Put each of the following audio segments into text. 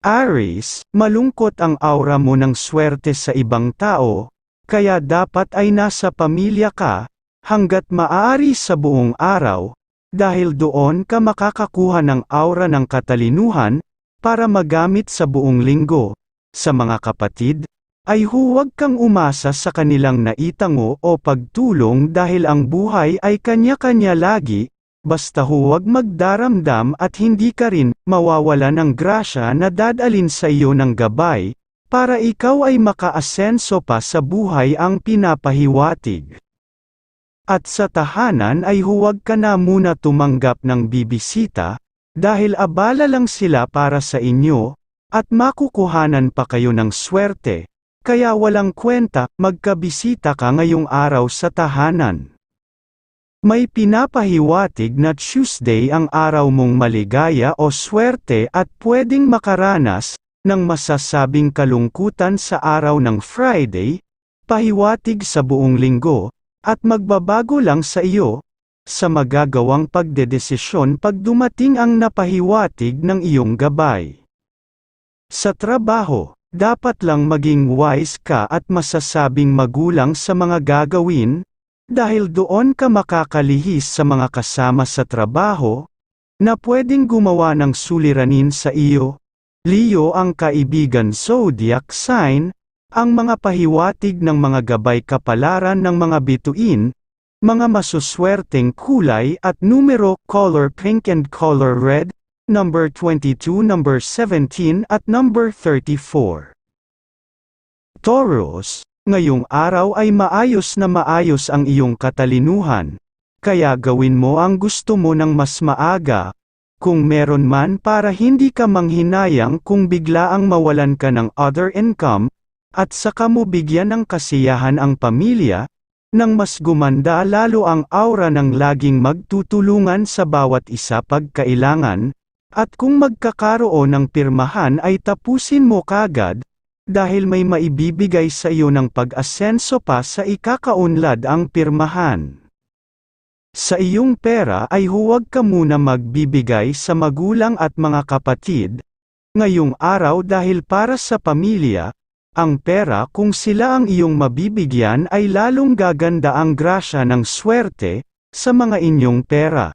Aries, malungkot ang aura mo ng swerte sa ibang tao, kaya dapat ay nasa pamilya ka, hanggat maaari sa buong araw, dahil doon ka makakakuha ng aura ng katalinuhan, para magamit sa buong linggo. Sa mga kapatid, ay huwag kang umasa sa kanilang naitango o pagtulong dahil ang buhay ay kanya-kanya lagi, basta huwag magdaramdam at hindi ka rin mawawala ng grasya na dadalin sa iyo ng gabay, para ikaw ay makaasenso pa sa buhay ang pinapahiwatig. At sa tahanan ay huwag ka na muna tumanggap ng bibisita, dahil abala lang sila para sa inyo, at makukuhanan pa kayo ng swerte, kaya walang kwenta, magkabisita ka ngayong araw sa tahanan. May pinapahiwatig na Tuesday ang araw mong maligaya o swerte at pwedeng makaranas, ng masasabing kalungkutan sa araw ng Friday, pahiwatig sa buong linggo, at magbabago lang sa iyo, sa magagawang pagdedesisyon pag dumating ang napahiwatig ng iyong gabay. Sa trabaho, dapat lang maging wise ka at masasabing magulang sa mga gagawin, dahil doon ka makakalihis sa mga kasama sa trabaho, na pwedeng gumawa ng suliranin sa iyo. Leo ang kaibigan zodiac sign, ang mga pahiwatig ng mga gabay kapalaran ng mga bituin, mga masuswerteng kulay at numero color pink and color red, number 22, number 17 at number 34. Taurus, ngayong araw ay maayos na maayos ang iyong katalinuhan, kaya gawin mo ang gusto mo ng mas maaga, kung meron man para hindi ka manghinayang kung biglaang mawalan ka ng other income, at saka mo bigyan ng kasiyahan ang pamilya, nang mas gumanda lalo ang aura ng laging magtutulungan sa bawat isa pagkailangan, at kung magkakaroon ng pirmahan ay tapusin mo kagad, dahil may maibibigay sa iyo ng pag-asenso pa sa ikakaunlad ang pirmahan. Sa iyong pera ay huwag ka muna magbibigay sa magulang at mga kapatid, ngayong araw dahil para sa pamilya, ang pera kung sila ang iyong mabibigyan ay lalong gaganda ang grasya ng swerte, sa mga inyong pera.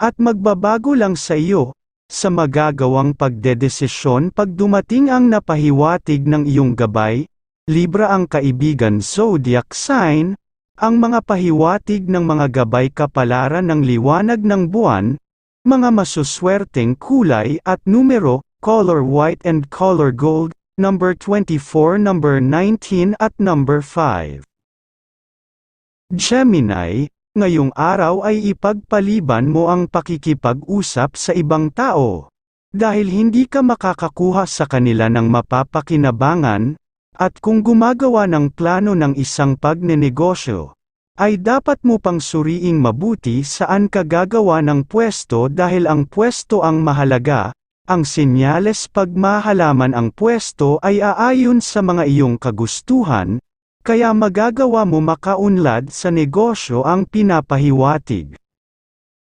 at magbabago lang sa iyo, sa magagawang pagdedesisyon pag dumating ang napahiwatig ng iyong gabay, Libra ang kaibigan zodiac sign, ang mga pahiwatig ng mga gabay kapalaran ng liwanag ng buwan, mga masuswerteng kulay at numero, color white and color gold, number 24, number 19 at number 5. Gemini, Ngayong araw ay ipagpaliban mo ang pakikipag-usap sa ibang tao. Dahil hindi ka makakakuha sa kanila ng mapapakinabangan, at kung gumagawa ng plano ng isang pagnenegosyo, ay dapat mo pang suriing mabuti saan ka gagawa ng pwesto dahil ang pwesto ang mahalaga, ang senyales pag mahalaman ang pwesto ay aayon sa mga iyong kagustuhan, kaya magagawa mo makaunlad sa negosyo ang pinapahiwatig.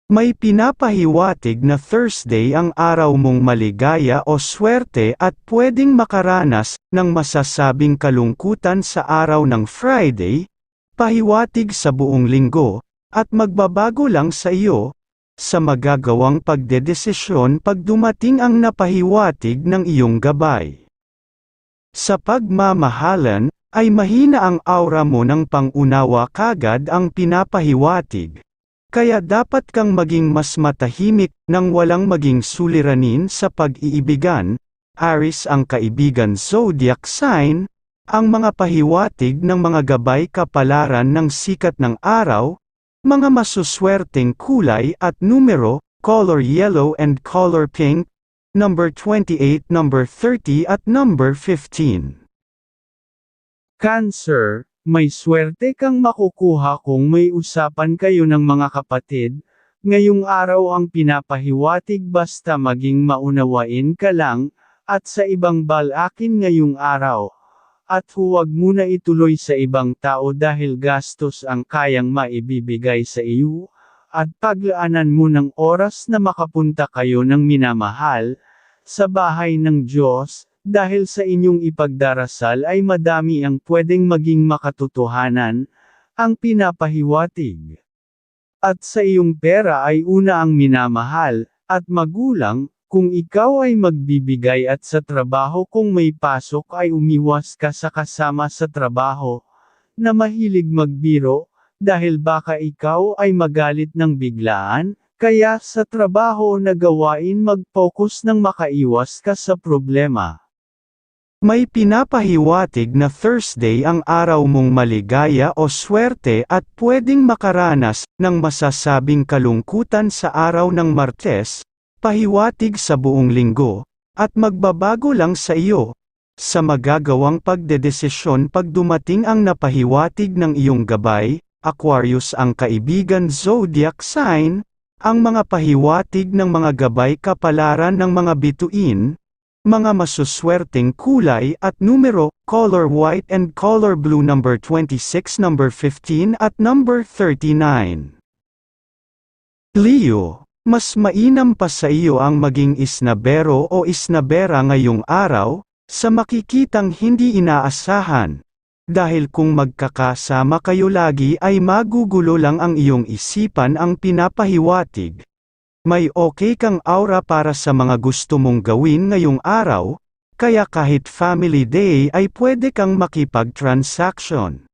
May pinapahiwatig na Thursday ang araw mong maligaya o swerte at pwedeng makaranas ng masasabing kalungkutan sa araw ng Friday, pahiwatig sa buong linggo, at magbabago lang sa iyo, sa magagawang pagdedesisyon pag dumating ang napahiwatig ng iyong gabay. Sa pagmamahalan, ay mahina ang aura mo ng pangunawa kagad ang pinapahiwatig. Kaya dapat kang maging mas matahimik, nang walang maging suliranin sa pag-iibigan, Aris ang kaibigan zodiac sign, ang mga pahiwatig ng mga gabay kapalaran ng sikat ng araw, mga masuswerteng kulay at numero, color yellow and color pink, number 28, number 30 at number 15. Cancer, may swerte kang makukuha kung may usapan kayo ng mga kapatid, ngayong araw ang pinapahiwatig basta maging maunawain ka lang, at sa ibang balakin ngayong araw. At huwag muna ituloy sa ibang tao dahil gastos ang kayang maibibigay sa iyo, at paglaanan mo ng oras na makapunta kayo ng minamahal, sa bahay ng Diyos, dahil sa inyong ipagdarasal ay madami ang pwedeng maging makatotohanan, ang pinapahiwatig. At sa iyong pera ay una ang minamahal, at magulang, kung ikaw ay magbibigay at sa trabaho kung may pasok ay umiwas ka sa kasama sa trabaho, na mahilig magbiro, dahil baka ikaw ay magalit ng biglaan, kaya sa trabaho na gawain mag-focus ng makaiwas ka sa problema. May pinapahiwatig na Thursday ang araw mong maligaya o swerte at pwedeng makaranas ng masasabing kalungkutan sa araw ng Martes, pahiwatig sa buong linggo, at magbabago lang sa iyo, sa magagawang pagdedesisyon pag dumating ang napahiwatig ng iyong gabay, Aquarius ang kaibigan zodiac sign, ang mga pahiwatig ng mga gabay kapalaran ng mga bituin, mga masuswerteng kulay at numero, color white and color blue number 26, number 15 at number 39. Leo, mas mainam pa sa iyo ang maging isnabero o isnabera ngayong araw, sa makikitang hindi inaasahan. Dahil kung magkakasama kayo lagi ay magugulo lang ang iyong isipan ang pinapahiwatig. May okay kang aura para sa mga gusto mong gawin ngayong araw, kaya kahit family day ay pwede kang makipag-transaction.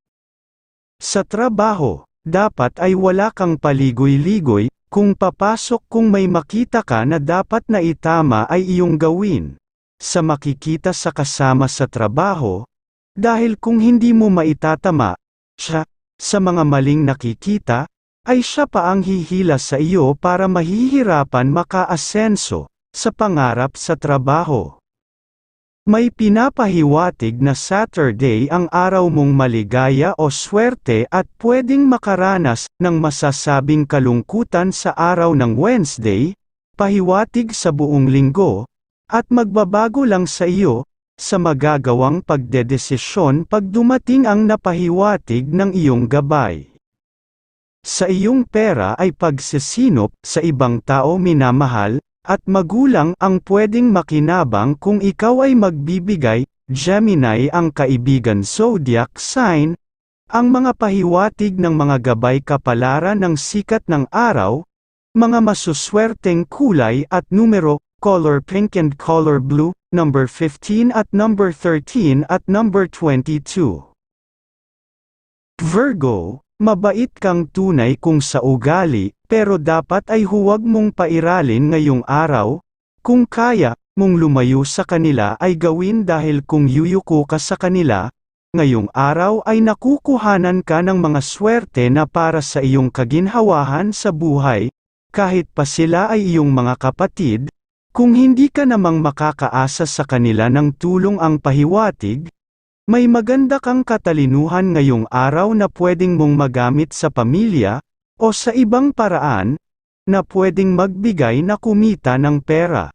Sa trabaho, dapat ay wala kang paligoy-ligoy, kung papasok kung may makita ka na dapat na itama ay iyong gawin. Sa makikita sa kasama sa trabaho, dahil kung hindi mo maitatama, siya, sa mga maling nakikita, ay siya pa ang hihila sa iyo para mahihirapan makaasenso, sa pangarap sa trabaho. May pinapahiwatig na Saturday ang araw mong maligaya o swerte at pwedeng makaranas ng masasabing kalungkutan sa araw ng Wednesday, pahiwatig sa buong linggo, at magbabago lang sa iyo, sa magagawang pagdedesisyon pag dumating ang napahiwatig ng iyong gabay. Sa iyong pera ay pagsisinop sa ibang tao minamahal, at magulang ang pwedeng makinabang kung ikaw ay magbibigay, Gemini ang kaibigan zodiac sign, ang mga pahiwatig ng mga gabay kapalaran ng sikat ng araw, mga masuswerteng kulay at numero, color pink and color blue, number 15 at number 13 at number 22. Virgo, Mabait kang tunay kung sa ugali, pero dapat ay huwag mong pairalin ngayong araw. Kung kaya, mong lumayo sa kanila ay gawin dahil kung yuyuko ka sa kanila, ngayong araw ay nakukuhanan ka ng mga swerte na para sa iyong kaginhawahan sa buhay, kahit pa sila ay iyong mga kapatid, kung hindi ka namang makakaasa sa kanila ng tulong ang pahiwatig, may maganda kang katalinuhan ngayong araw na pwedeng mong magamit sa pamilya, o sa ibang paraan, na pwedeng magbigay na kumita ng pera.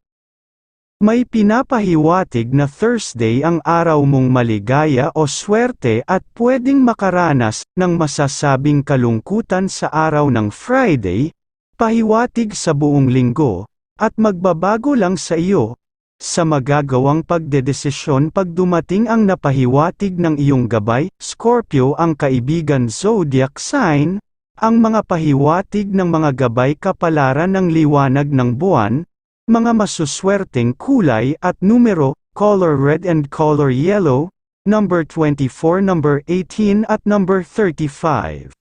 May pinapahiwatig na Thursday ang araw mong maligaya o swerte at pwedeng makaranas ng masasabing kalungkutan sa araw ng Friday, pahiwatig sa buong linggo, at magbabago lang sa iyo, sa magagawang pagdedesisyon pag dumating ang napahiwatig ng iyong gabay, Scorpio ang kaibigan zodiac sign, ang mga pahiwatig ng mga gabay kapalaran ng liwanag ng buwan, mga masuswerteng kulay at numero, color red and color yellow, number 24, number 18 at number 35.